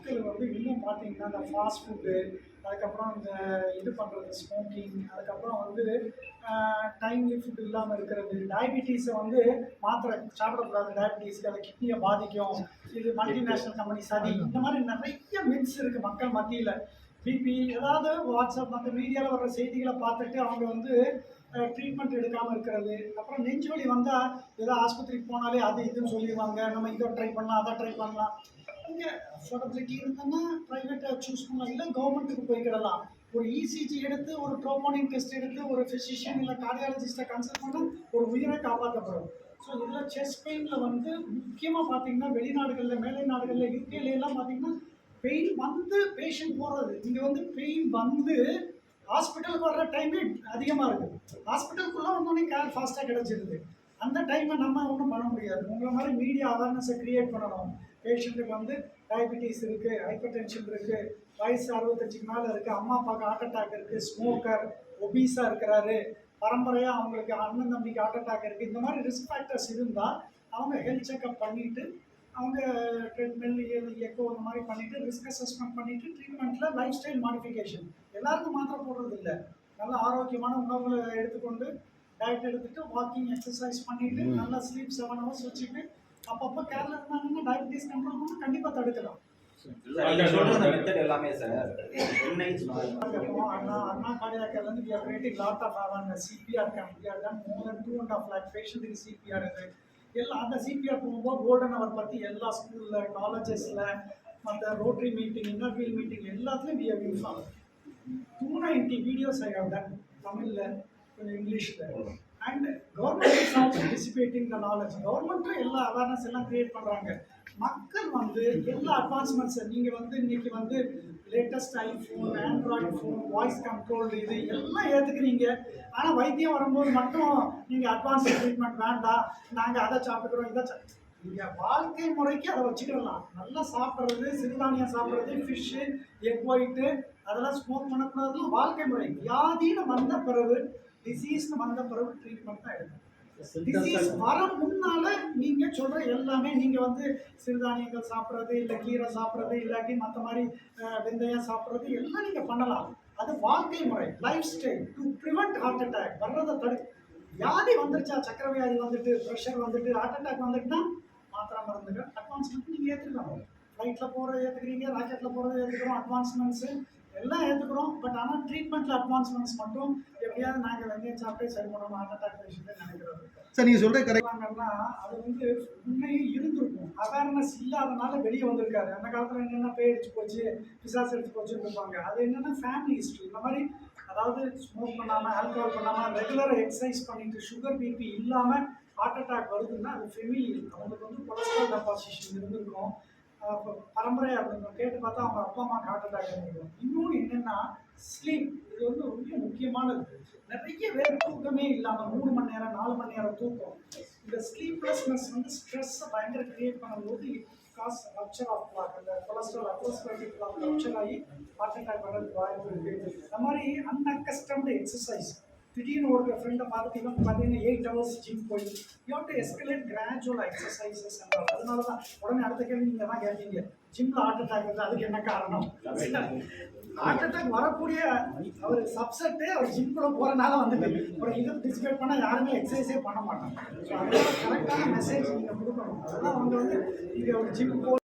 மக்கள் வந்து இன்னும் பார்த்தீங்கன்னா இந்த ஃபாஸ்ட் ஃபுட்டு அதுக்கப்புறம் இந்த இது பண்ணுறது ஸ்மோக்கிங் அதுக்கப்புறம் வந்து டைம்லி ஃபுட் இல்லாமல் இருக்கிறது. டயபிட்டீஸை வந்து மாத்திரை சாப்பிடக்கூடாது. டயபிட்டீஸ்க்கு அதை கிட்னியை பாதிக்கும். இது மல்டிநேஷ்னல் கம்பெனி சதி. இந்த மாதிரி நிறைய மின்ஸ் இருக்குது மக்கள் மத்தியில். பிபி ஏதாவது வாட்ஸ்அப் மற்ற மீடியாவில் வர்ற செய்திகளை பார்த்துட்டு அவங்க வந்து ட்ரீட்மெண்ட் எடுக்காமல் இருக்கிறது. அப்புறம் நெஞ்சுவலி வந்தால் ஏதோ ஆஸ்பத்திரிக்கு போனாலே அது இதுன்னு சொல்லிடுவாங்க. நம்ம இதை ட்ரை பண்ணலாம் அதை ட்ரை பண்ணலாம். இங்கே அஃபோர்டபிலிட்டி இருந்ததுன்னா ப்ரைவேட்டை சூஸ் பண்ணலாம். இல்லை கவர்மெண்ட்டுக்கு போய்க்கிடலாம் ஒரு இசிஜி எடுத்து ஒரு ட்ரோமோனிங் டெஸ்ட் எடுத்து ஒரு ஃபிசிஷியன் இல்லை கார்டியாலஜிஸ்ட்டை கன்சல்ட் பண்ணால் ஒரு உயிரை காப்பாற்றப்படும் ஸோ இதில் செஸ் பெயினில் வந்து முக்கியமாக பார்த்தீங்கன்னா வெளிநாடுகளில் மேலை நாடுகளில் யூகேல எல்லாம் பார்த்தீங்கன்னா பெயின் வந்து பேஷண்ட் போகிறது இங்கே வந்து பெயின் வந்து ஹாஸ்பிட்டலுக்கு வர்ற டைமே அதிகமாக இருக்குது ஹாஸ்பிட்டலுக்குள்ளே வந்தோடனே கேர் ஃபாஸ்ட்டாக கிடச்சிருது. அந்த டைமை நம்ம ஒன்றும் பண்ண முடியாது. உங்களை மாதிரி மீடியா அவேர்னஸை க்ரியேட் பண்ணணும். பேஷண்ட்டுக்கு வந்து டயபிட்டிஸ் இருக்குது ஹைப்பர் டென்ஷன் இருக்குது வயசு அறுபத்தஞ்சுக்கு மேலே இருக்குது அம்மா அப்பாவுக்கு ஹார்ட் அட்டாக் இருக்குது ஸ்மோக்கர் ஒபீஸாக இருக்கிறாரு பரம்பரையாக அவங்களுக்கு அண்ணன் தம்பிக்கு ஹார்ட் அட்டாக் இருக்குது இந்த மாதிரி ரிஸ்க் ஃபேக்டர்ஸ் இருந்தால் அவங்க ஹெல்த் செக்அப் பண்ணிவிட்டு அவங்க ட்ரெட்மில் எக்கோ இந்த மாதிரி பண்ணிவிட்டு ரிஸ்க் அசஸ்மெண்ட் பண்ணிவிட்டு ட்ரீட்மெண்ட்டில் லைஃப் ஸ்டைல் மாடிஃபிகேஷன் எல்லாருக்கும் மாத்திரை போடுறது இல்லை. நல்ல ஆரோக்கியமான உணவுகளை எடுத்துக்கொண்டு டயட் எடுத்துட்டு வாக்கிங் எக்ஸசைஸ் பண்ணிவிட்டு நல்லா ஸ்லீப் செவன் ஹவர்ஸ் வச்சுட்டு அப்பப்போ கேரில் இருந்தாங்கன்னா டயபிட்டிஸ் கண்ட்ரோல் பண்ணால் கண்டிப்பாக தடுக்கலாம். எல்லாமே சார் அண்ணா அண்ணா கார்டியாக்கர்லேருந்து we are creating lot of awareness. CPR done more than two and half lakh பேஷண்ட்டுக்கு சிபிஆர் இது எல்லாம் அந்த சிபிஆர் போகும்போது கோல்டன் அவர் பற்றி எல்லா ஸ்கூலில் காலேஜஸில் மற்ற rotary meeting inner wheel meeting எல்லாத்துலேயும் we have informed two ninety videos I have done தமிழில் கொஞ்சம் இங்கிலீஷில் and government is also dissipating the knowledge கவர்மெண்ட்டும் எல்லா அவேர்னஸ் எல்லாம் கிரியேட் பண்ணுறாங்க மக்கள் வந்து எல்லா அட்வான்ஸ்மெண்ட்ஸை நீங்கள் வந்து இன்னைக்கு வந்து latest iPhone android phone voice control இது எல்லாம் ஏற்றுக்கிறீங்க ஆனால் வைத்தியம் வரும்போது மட்டும் நீங்கள் அட்வான்ஸ் ட்ரீட்மெண்ட் வேண்டாம். நாங்கள் அதை சாப்பிட்டுக்கிறோம் இதை சா- நீங்க வாழ்க்கை முறைக்கு அதை வச்சுக்கிடலாம். நல்லா சாப்பிட்றது சிறுதானியம் சாப்பிட்றது ஃபிஷ்ஷு எக் ஒயிட்டு அதெல்லாம் ஸ்மோக் பண்ணக்கூடாதுலாம் வாழ்க்கை முறை. வியாதின்னு வந்த பிறகு டிசீஸ்னு வந்த பிறகு ட்ரீட்மெண்ட் தான் எடுக்கணும் டிசீஸ் வர முன்னால நீங்க சொல்ற எல்லாமே நீங்க வந்து சிறுதானியங்கள் சாப்பிட்றது இல்லை கீரை சாப்பிட்றது இல்லாட்டி மற்ற மாதிரி வெந்தயம் சாப்பிட்றது எல்லாம் நீங்க பண்ணலாம். அது வாழ்க்கை முறை lifestyle to prevent heart attack வர்றதை தடு வியாதி வந்துருச்சா சக்கரை வியாதி வந்துட்டு ப்ரெஷர் வந்துட்டு ஹார்ட் அட்டாக் வந்துட்டுனா மாத்திரை மருந்துகள் அட்வான்ஸ்மெண்ட் நீங்கள் ஏற்றுக்கணும் ஃப்ளைட்டில் போகிறது ஏற்றுக்கிறீங்க ராக்கெட்டில் போகிறது ஏற்றுக்கிறோம் அட்வான்ஸ்மெண்ட்ஸு எல்லாம் ஏற்றுக்கிறோம் பட் ஆனால் ட்ரீட்மெண்ட்டில் அட்வான்ஸ்மெண்ட்ஸ் மட்டும் எப்படியாவது நாங்கள் வெந்தயம் சாப்பிட்டே சரி பண்ணணும் ஹார்ட் அட்டாக் பேஷண்ட்டை நினைக்கிறது சார் நீங்கள் சொல்கிற கரெக்ட் சொல்றாங்கன்னா அது வந்து உண்மையும் இருந்திருக்கும். அவேர்னஸ் இல்லாதனால வெளியே வந்திருக்காரு. அந்த காலத்தில் என்னென்ன பேய் அடிச்சு போச்சு பிசாசு அடிச்சு போச்சுன்னு இருப்பாங்க. அது என்னென்னா ஃபேமிலி ஹிஸ்ட்ரி இந்த மாதிரி அதாவது ஸ்மோக் பண்ணாமல் ஆல்கஹால் பண்ணாமல் ரெகுலராக எக்ஸசைஸ் பண்ணிட்டு சுகர் பிபி இல்லாமல் ஹார்ட் அட்டாக் வருதுன்னா அது ஃபெமிலி அவங்களுக்கு வந்து கொலஸ்ட்ரால் டெபாசிஷன் இருந்திருக்கும். பரம்பரையாக இருந்திருக்கும். கேட்டு பார்த்தா அவங்க அப்பா அம்மாக்கு ஹார்ட் அட்டாக் இருந்திருக்கும் இன்னொன்று என்னென்னா ஸ்லீப் இது வந்து ரொம்ப முக்கியமானது. நிறைய பேர் தூக்கமே இல்லாமல் மூணு மணி நேரம் நாலு மணி நேரம் தூக்கம். இந்த ஸ்லீப்லெஸ்னஸ் வந்து ஸ்ட்ரெஸ்ஸை பயங்கர கிரியேட் பண்ணும்போது காஸ் ரப்சர் ஆஃப் பிளாக் அந்த கொலஸ்ட்ரால் அட்ரோஸ்பேட்டிக் பிளாக் ரப்சர் ஆகி ஹார்ட் அட்டாக் வர்றதுக்கு வாய்ப்பு இருக்குது அந்த மாதிரி அன்அக்கஸ்டம்டு எக்ஸசைஸ் திடீர்னு ஒரு ஃப்ரெண்டை பார்த்தீங்கன்னா பார்த்தீங்கன்னா எயிட் ஹவர்ஸ் ஜிம் போய் you to escalate gradual exercises அதனால தான் உடனே அடுத்த கேள்வி நீங்கள் தான் கேட்பீங்க ஜிம்மில் ஹார்ட் அட்டாக் வருது அதுக்கு என்ன காரணம்? ஹார்ட் அட்டாக் வரக்கூடிய அவர் சப்செட்டு அவர் ஜிம்குள்ள போகிறனால வந்துட்டு அப்புறம் இது டிசிபேட் பண்ணால் யாருமே எக்ஸசைஸே பண்ண மாட்டாங்க. ஸோ அதெல்லாம் கரெக்டான மெசேஜ் நீங்கள் கொடுக்கணும். அதெல்லாம் அவங்க வந்து நீங்கள் ஒரு ஜிம் போ